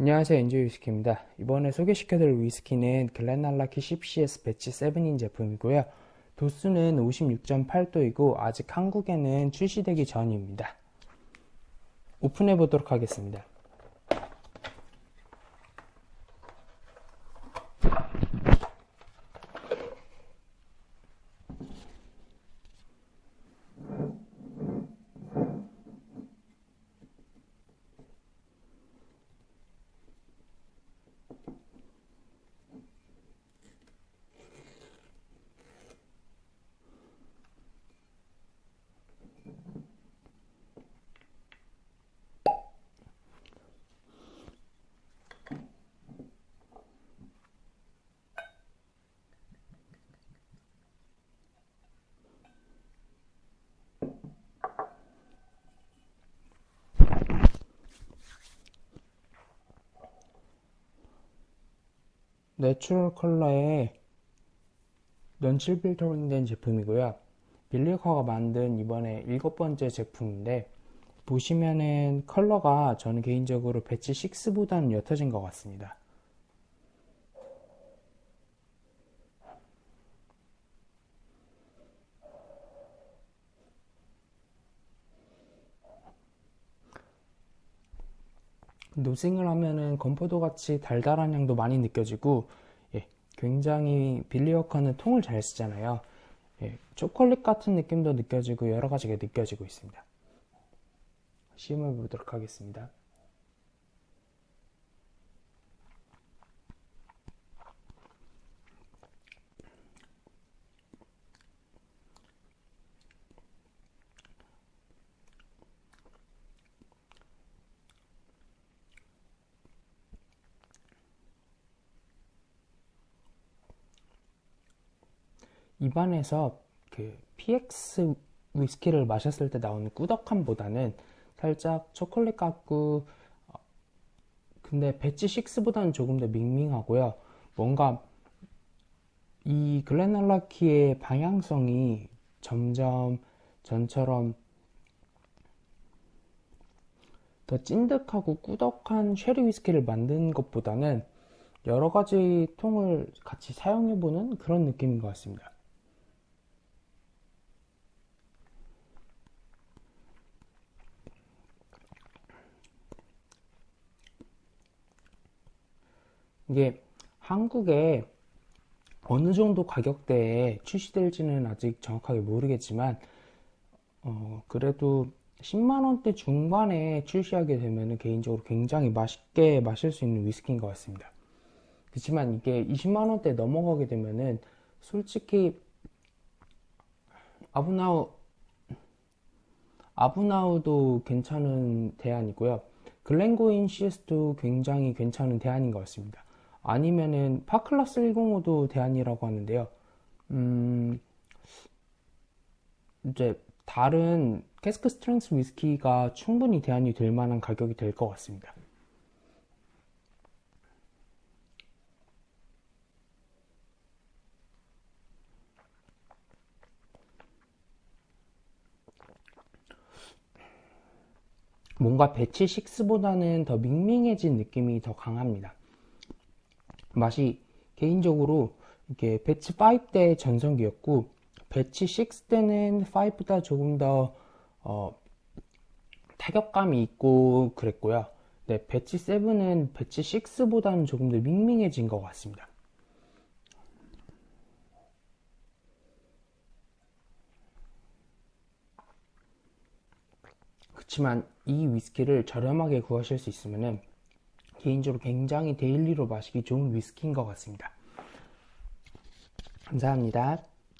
안녕하세요 엔조이 위스키입니다. 이번에 소개시켜드릴 위스키는 글렌알라키 10CS 배치 7인 제품이고요. 도수는 56.8도이고 아직 한국에는 출시되기 전입니다. 오픈해 보도록 하겠습니다 내추럴 컬러의 연칠 필터링 된 제품이고요. 빌리커가 만든 이번에 일곱 번째 제품인데 보시면은 컬러가 저는 개인적으로 배치 6보다는 옅어진 것 같습니다. 노싱을 하면은 건포도 같이 달달한 향도 많이 느껴지고 예, 굉장히 빌리워커는 통을 잘 쓰잖아요. 예, 초콜릿 같은 느낌도 느껴지고 여러 가지가 느껴지고 있습니다. 시음해 보도록 하겠습니다. 입안에서 그 PX 위스키를 마셨을 때 나오는 꾸덕함보다는 살짝 초콜릿 같고 어, 근데 배치 6보다는 조금 더 밍밍하고요. 뭔가 이 글렌알라키의 방향성이 점점 전처럼 더 찐득하고 꾸덕한 쉐리 위스키를 만든 것보다는 여러 가지 통을 같이 사용해보는 그런 느낌인 것 같습니다. 이게 한국에 어느 정도 가격대에 출시될지는 아직 정확하게 모르겠지만 어, 그래도 10만 원대 중반에 출시하게 되면 개인적으로 굉장히 맛있게 마실 수 있는 위스키인 것 같습니다. 그렇지만 이게 20만 원대 넘어가게 되면은 솔직히 아브나우 아브나우도 괜찮은 대안이고요. 글렌고인 CS도 굉장히 괜찮은 대안인 것 같습니다. 아니면은 파클라스 105도 대안이라고 하는데요. 음, 이제 다른 캐스크 스트렝스 위스키가 충분히 대안이 될 만한 가격이 될 것 같습니다. 뭔가 배치 6보다는 더 밍밍해진 느낌이 더 강합니다. 맛이 개인적으로 이게 배치 5때 전성기였고 배치 6 때는 5보다 조금 더 어, 타격감이 있고 그랬고요. 네, 배치 7은 배치 6보다는 조금 더 밍밍해진 것 같습니다. 그렇지만 이 위스키를 저렴하게 구하실 수 있으면 개인적으로 굉장히 데일리로 마시기 좋은 위스키인 것 같습니다. 감사합니다.